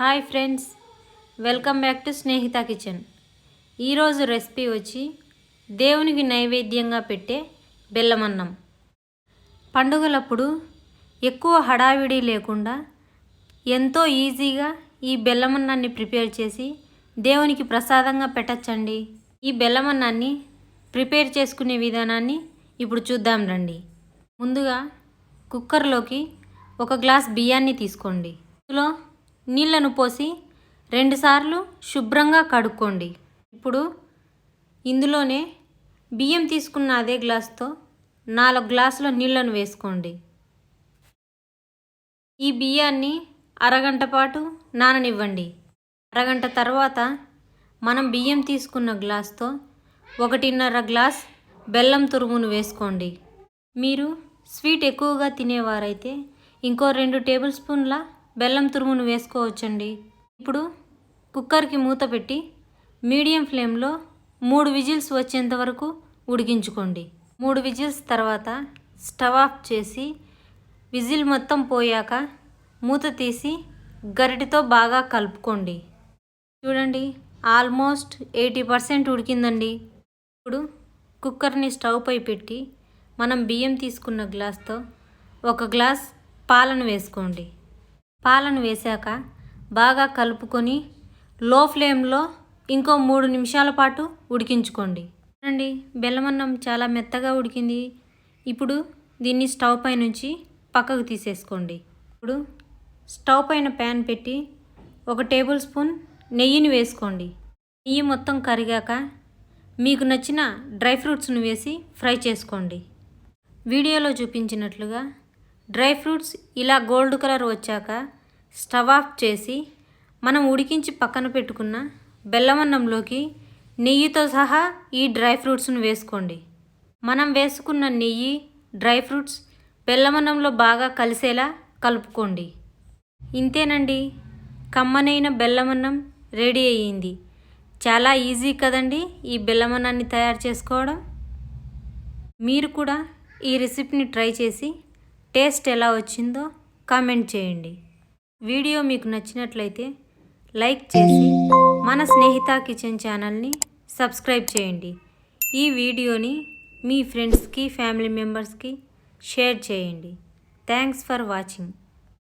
Hi friends welcome back to Snehitha kitchen. ఈరోజు recipe వచ్చి దేవునికి నైవేద్యంగా పెట్టే బెల్లమన్నం. పండుగలప్పుడు ఎక్కువ హడావిడి లేకుండా ఎంతో ఈజీగా ఈ బెల్లమన్నాన్ని ప్రిపేర్ చేసి దేవునికి ప్రసాదంగా పెట్టచ్చండి. ఈ బెల్లమన్నాన్ని ప్రిపేర్ చేసుకునే విధానాన్ని ఇప్పుడు చూద్దాం రండి. ముందుగా కుక్కర్లోకి ఒక గ్లాస్ బియ్యాన్ని తీసుకోండి. ఇందులో నీళ్ళను పోసి రెండుసార్లు శుభ్రంగా కడుక్కోండి. ఇప్పుడు ఇందులోనే బియ్యం తీసుకున్న అదే గ్లాస్తో నాలుగు గ్లాసుల నీళ్ళను వేసుకోండి. ఈ బియ్యాన్ని అరగంట పాటు నాననివ్వండి. అరగంట తర్వాత మనం బియ్యం తీసుకున్న గ్లాస్తో ఒకటిన్నర గ్లాస్ బెల్లం తురుమును వేసుకోండి. మీరు స్వీట్ ఎక్కువగా తినేవారైతే ఇంకో రెండు టేబుల్ స్పూన్ల బెల్లం తురుమును వేసుకోవచ్చండి. ఇప్పుడు కుక్కర్కి మూత పెట్టి మీడియం ఫ్లేమ్లో మూడు విజిల్స్ వచ్చేంత వరకు ఉడికించుకోండి. మూడు విజిల్స్ తర్వాత స్టవ్ ఆఫ్ చేసి విజిల్ మొత్తం పోయాక మూత తీసి గరిటితో బాగా కలుపుకోండి. చూడండి ఆల్మోస్ట్ ఎయిటీ పర్సెంట్ ఉడికిందండి. ఇప్పుడు కుక్కర్ని స్టవ్ పై పెట్టి మనం బియ్యం తీసుకున్న గ్లాస్తో ఒక గ్లాస్ పాలను వేసుకోండి. పాలను వేశాక బాగా కలుపుకొని లో ఫ్లేమ్లో ఇంకో మూడు నిమిషాల పాటు ఉడికించుకోండి. అండి బెల్లమన్నం చాలా మెత్తగా ఉడికింది. ఇప్పుడు దీన్ని స్టవ్ పై నుంచి పక్కకు తీసేసుకోండి. ఇప్పుడు స్టవ్ పైన ప్యాన్ పెట్టి ఒక టేబుల్ స్పూన్ నెయ్యిని వేసుకోండి. నెయ్యి మొత్తం కరిగాక మీకు నచ్చిన డ్రై ఫ్రూట్స్ను వేసి ఫ్రై చేసుకోండి. వీడియోలో చూపించినట్లుగా డ్రై ఫ్రూట్స్ ఇలా గోల్డ్ కలర్ వచ్చాక స్టవ్ ఆఫ్ చేసి మనం ఉడికించి పక్కన పెట్టుకున్న బెల్లమన్నంలోకి నెయ్యితో సహా ఈ డ్రై ఫ్రూట్స్ను వేసుకోండి. మనం వేసుకున్న నెయ్యి డ్రై ఫ్రూట్స్ బెల్లమన్నంలో బాగా కలిసేలా కలుపుకోండి. ఇంతేనండి. కమ్మనైన బెల్లమన్నం రెడీ అయ్యింది. చాలా ఈజీ కదండి ఈ బెల్లమన్నాన్ని తయారు చేసుకోవడం? మీరు కూడా ఈ రెసిపీని ట్రై చేసి టేస్ట్ ఎలా వచ్చిందో కామెంట్ చేయండి. వీడియో మీకు నచ్చినట్లయితే లైక్ చేసి మన స్నేహిత కిచెన్ ఛానల్ని సబ్స్క్రైబ్ చేయండి. ఈ వీడియోని మీ ఫ్రెండ్స్కి ఫ్యామిలీ మెంబర్స్కి షేర్ చేయండి. Thanks for watching.